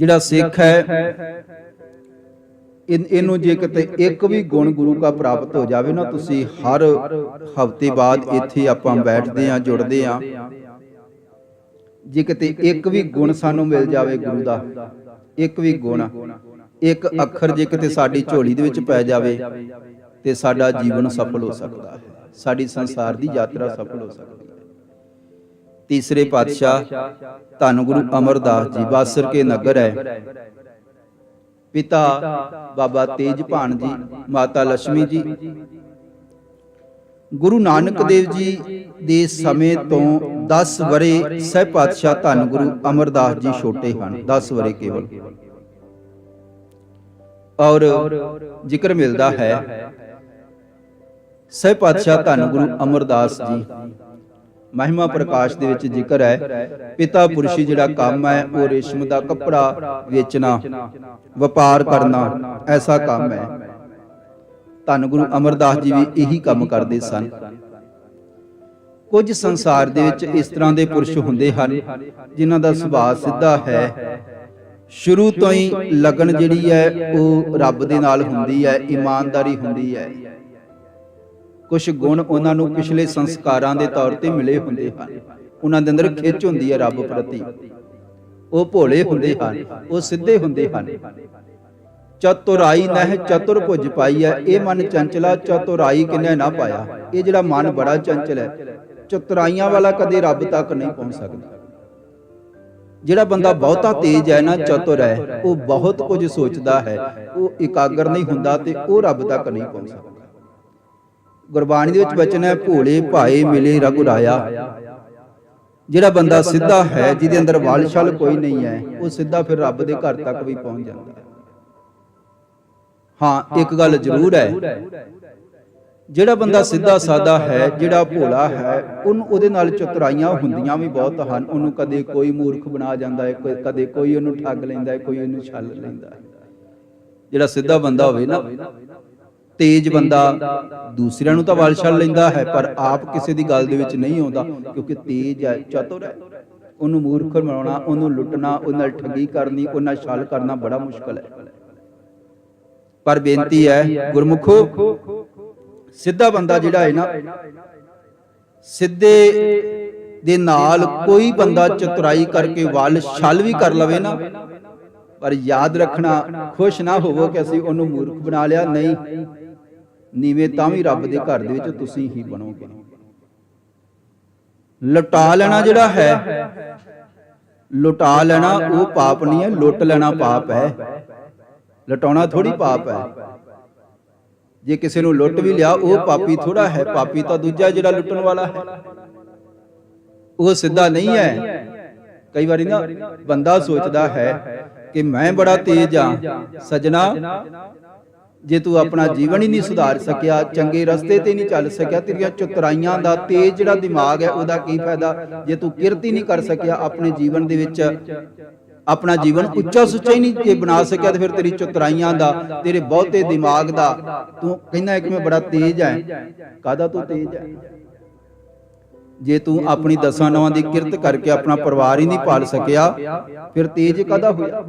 ਜਿਹੜਾ ਸਿੱਖ ਹੈ ਇਹਨੂੰ ਜੇ ਕਿਤੇ ਇੱਕ ਵੀ ਗੁਣ ਗੁਰੂ ਦਾ ਪ੍ਰਾਪਤ ਹੋ ਜਾਵੇ ਨਾ, ਤੁਸੀਂ ਹਰ ਹਫ਼ਤੇ ਬਾਅਦ ਇੱਥੇ ਆਪਾਂ ਬੈਠਦੇ ਆਂ ਜੁੜਦੇ ਆਂ ਜੇ ਕਿਤੇ ਇੱਕ ਵੀ ਗੁਣ ਸਾਨੂੰ ਮਿਲ ਜਾਵੇ ਗੁਰੂ ਦਾ, ਇੱਕ ਵੀ ਗੁਣ, ਇੱਕ ਅੱਖਰ ਜੇ ਕਿਤੇ ਸਾਡੀ ਝੋਲੀ ਦੇ ਵਿੱਚ ਪੈ ਜਾਵੇ, ਤੇ ਸਾਡਾ ਜੀਵਨ ਸਫਲ ਹੋ ਸਕਦਾ ਹੈ, ਸਾਡੀ ਸੰਸਾਰ ਦੀ ਯਾਤਰਾ ਸਫਲ ਹੋ ਸਕਦੀ ਹੈ। ਤੀਸਰੇ ਪਾਤਸ਼ਾਹ, ਧੰਨ ਗੁਰੂ ਅਮਰਦਾਸ ਜੀ ਬਾਸਰ ਕੇ ਨਗਰ ਹੈ। ਪਿਤਾ ਬਾਬਾ ਤੇਜਭਾਨ ਜੀ, ਮਾਤਾ ਲక్ష్ਮੀ ਜੀ। ਗੁਰੂ ਨਾਨਕ ਦੇਵ ਜੀ ਦੇ ਸਮੇਂ ਤੋਂ 10 ਵਰੇ ਸਹਿ ਪਾਤਸ਼ਾਹ ਧੰਨ ਗੁਰੂ ਅਮਰਦਾਸ ਜੀ ਛੋਟੇ ਹਨ 10 ਵਰੇ ਕੇਵਲ। ਔਰ ਜ਼ਿਕਰ ਮਿਲਦਾ ਹੈ, ਸਹਿ ਪਾਤਸ਼ਾਹ ਧੰਨ ਗੁਰੂ ਅਮਰਦਾਸ ਜੀ। ਮਹਿਮਾ ਪ੍ਰਕਾਸ਼ ਦੇ ਵਿੱਚ ਜ਼ਿਕਰ ਹੈ ਪਿਤਾ ਪੁਰਸ਼ੀ ਜਿਹੜਾ ਕੰਮ ਹੈ ਉਹ ਰੇਸ਼ਮ ਦਾ ਕੱਪੜਾ ਵੇਚਣਾ ਵਪਾਰ ਕਰਨਾ ਐਸਾ ਕੰਮ ਹੈ। ਧੰਨ ਗੁਰੂ ਅਮਰਦਾਸ ਜੀ ਵੀ ਇਹੀ ਕੰਮ ਕਰਦੇ ਸਨ। ਕੁਝ ਸੰਸਾਰ ਦੇ ਵਿੱਚ ਇਸ ਤਰ੍ਹਾਂ ਦੇ ਪੁਰਸ਼ ਹੁੰਦੇ ਹਨ ਜਿਨ੍ਹਾਂ ਦਾ ਸੁਭਾਅ ਸਿੱਧਾ ਹੈ। ਸ਼ੁਰੂ ਤੋਂ ਹੀ ਲਗਨ ਜਿਹੜੀ ਹੈ ਉਹ ਰੱਬ ਦੇ ਨਾਲ ਹੁੰਦੀ ਹੈ ਇਮਾਨਦਾਰੀ ਹੁੰਦੀ ਹੈ। ਕੁਝ ਗੁਣ ਉਹਨਾਂ ਨੂੰ ਪਿਛਲੇ ਸੰਸਕਾਰਾਂ ਦੇ ਤੌਰ ਤੇ ਮਿਲੇ ਹੁੰਦੇ ਹਨ। ਉਹਨਾਂ ਦੇ ਅੰਦਰ ਖਿੱਚ ਹੁੰਦੀ ਹੈ ਰੱਬ ਪ੍ਰਤੀ। ਉਹ ਭੋਲੇ ਹੁੰਦੇ ਹਨ, ਉਹ ਸਿੱਧੇ ਹੁੰਦੇ ਹਨ। ਚਤੁਰਾਈ ਨਹਿ ਚਤੁਰ ਭੁਜ ਪਾਈ ਹੈ, ਇਹ ਮਨ ਚੰਚਲਾ ਚਤੁਰਾਈ ਕਿਨੇ ਨਾ ਪਾਇਆ। ਇਹ ਜਿਹੜਾ ਮਨ ਬੜਾ ਚੰਚਲ ਹੈ, ਚਤੁਰਾਈਆਂ ਵਾਲਾ ਕਦੇ ਰੱਬ ਤੱਕ ਨਹੀਂ ਪਹੁੰਚ ਸਕਦਾ। ਜਿਹੜਾ ਬੰਦਾ ਬਹੁਤਾ ਤੇਜ਼ ਹੈ ਨਾ, ਚਤੁਰ ਹੈ, ਉਹ ਬਹੁਤ ਕੁਝ ਸੋਚਦਾ ਹੈ, ਉਹ ਇਕਾਗਰ ਨਹੀਂ ਹੁੰਦਾ ਤੇ ਉਹ ਰੱਬ ਤੱਕ ਨਹੀਂ ਪਹੁੰਚ ਸਕਦਾ। ਗੁਰਬਾਣੀ ਦੇ ਵਿੱਚ ਬਚਨ ਹੈ ਭੋਲੇ ਭਾਏ ਮਿਲੇ ਰਘੁਰਾਇਆ ਜਿਹੜਾ ਬੰਦਾ ਸਿੱਧਾ ਹੈ ਜਿਹਦੇ ਅੰਦਰ ਵਾਲਸ਼ਲ ਕੋਈ ਨਹੀਂ ਹੈ ਉਹ ਸਿੱਧਾ ਫਿਰ ਰੱਬ ਦੇ ਘਰ ਤੱਕ ਵੀ ਪਹੁੰਚ ਜਾਂਦਾ ਹੈ। ਹਾਂ। ਇੱਕ ਗੱਲ ਜ਼ਰੂਰ ਹੈ। ਜਿਹੜਾ ਬੰਦਾ ਸਿੱਧਾ ਸਾਦਾ ਹੈ ਜਿਹੜਾ ਭੋਲਾ ਹੈ ਉਹਨੂੰ ਉਹਦੇ ਨਾਲ ਚਤੁਰਾਈਆਂ ਹੁੰਦੀਆਂ ਵੀ ਬਹੁਤ ਹਨ। ਉਹਨੂੰ ਕਦੇ ਕੋਈ ਮੂਰਖ ਬਣਾ ਜਾਂਦਾ ਹੈ ਕੋਈ- ਕਦੇ ਕੋਈ ਉਹਨੂੰ ਠੱਗ ਲੈਂਦਾ ਹੈ ਕੋਈ ਉਹਨੂੰ ਛਲ ਲੈਂਦਾ ਹੈ। ਜਿਹੜਾ ਸਿੱਧਾ ਬੰਦਾ ਹੋਵੇ ਨਾ। ਤੇਜ ਬੰਦਾ ਦੂਸਰਿਆਂ ਨੂੰ ਤਾਂ ਵਾਲ ਛਲ ਲੈਂਦਾ ਹੈ ਪਰ ਆਪ ਕਿਸੇ ਦੀ ਗੱਲ ਦੇ ਵਿੱਚ ਨਹੀਂ ਆਉਂਦਾ ਕਿਉਂਕਿ ਤੇਜ ਹੈ ਚਤੁਰ ਹੈ। ਉਹਨੂੰ ਮੂਰਖ ਬਣਾਉਣਾ ਉਹਨੂੰ ਲੁੱਟਣਾ ਉਹ ਨਾਲ ਠੱਗੀ ਕਰਨੀ ਉਹ ਨਾਲ ਛਲ ਕਰਨਾ ਬੜਾ ਮੁਸ਼ਕਲ ਹੈ। ਪਰ ਬੇਨਤੀ ਹੈ ਗੁਰਮੁਖੋ ਸਿੱਧਾ ਬੰਦਾ ਜਿਹੜਾ ਹੈ ਨਾ ਸਿੱਧੇ ਦੇ ਨਾਲ ਕੋਈ ਬੰਦਾ ਚਤੁਰਾਈ ਕਰਕੇ ਵੱਲ ਛਲ ਵੀ ਕਰ ਲਵੇ ਨਾ ਪਰ ਯਾਦ ਰੱਖਣਾ ਖੁਸ਼ ਨਾ ਹੋਵੋ ਕਿ ਅਸੀਂ ਉਹਨੂੰ ਮੂਰਖ ਬਣਾ ਲਿਆ ਨਹੀਂ। ਨੀਵੇਂ ਤਾਂ ਵੀ ਰੱਬ ਦੇ ਘਰ ਦੇ ਵਿੱਚ ਤੁਸੀਂ ਹੀ ਬਣੋਗੇ। ਲੁਟਾ ਲੈਣਾ ਜਿਹੜਾ ਹੈ। ਲੁਟਾ ਲੈਣਾ ਉਹ ਪਾਪ ਨਹੀਂ ਹੈ ਲੁੱਟ ਲੈਣਾ ਪਾਪ ਹੈ। ਲਟਾਉਣਾ ਥੋੜੀ ਪਾਪ ਹੈ। ਜੇ ਕਿਸੇ ਨੂੰ ਲੁੱਟ ਵੀ ਲਿਆ ਉਹ ਪਾਪੀ ਥੋੜਾ ਹੈ। ਪਾਪੀ ਤਾਂ ਦੂਜਾ ਜਿਹੜਾ ਲੁੱਟਣ ਵਾਲਾ ਹੈ। ਉਹ ਸਿੱਧਾ ਨਹੀਂ ਹੈ। ਕਈ ਵਾਰੀ ਨਾ ਬੰਦਾ ਸੋਚਦਾ ਹੈ ਕਿ ਮੈਂ ਬੜਾ ਤੇਜ਼ ਆ ਸਜਣਾ ਜੇ ਤੂੰ ਆਪਣਾ ਜੀਵਨ ਹੀ ਨਹੀਂ ਸੁਧਾਰ ਸਕਿਆ ਚੰਗੇ ਰਸਤੇ ਤੇ ਨਹੀਂ ਚੱਲ ਸਕਿਆ ਤੇਰੀਆਂ ਚਤੁਰਾਈਆਂ ਦਾ ਤੇਜ਼ ਜਿਹੜਾ ਦਿਮਾਗ ਹੈ ਉਹਦਾ ਕੀ ਫਾਇਦਾ? ਜੇ ਤੂੰ ਕਿਰਤ ਹੀ ਨਹੀਂ ਕਰ ਸਕਿਆ ਆਪਣੇ ਜੀਵਨ ਦੇ ਵਿੱਚ ਆਪਣਾ ਜੀਵਨ ਉੱਚਾ ਸੁੱਚਾ ਹੀ ਨਹੀਂ ਜੇ ਬਣਾ ਸਕਿਆ ਤੇ ਫਿਰ ਤੇਰੀ ਚਤੁਰਾਈਆਂ ਦਾ ਤੇਰੇ ਬਹੁਤੇ ਦਿਮਾਗ ਦਾ ਤੂੰ ਕਹਿੰਦਾ ਕਿ ਮੈਂ ਬੜਾ ਤੇਜ਼ ਹੈ। ਕਾਦਾ ਤੂੰ ਤੇਜ਼ ਹੈ? ਜੇ ਤੂੰ ਆਪਣੀ ਦਸਾਂ ਨਵਾਂ ਦੀ ਕਿਰਤ ਕਰਕੇ ਆਪਣਾ ਪਰਿਵਾਰ ਹੀ ਨਹੀਂ ਪਾਲ ਸਕਿਆ ਫਿਰ ਤੇਜ਼ ਕਾਦਾ ਹੋਇਆ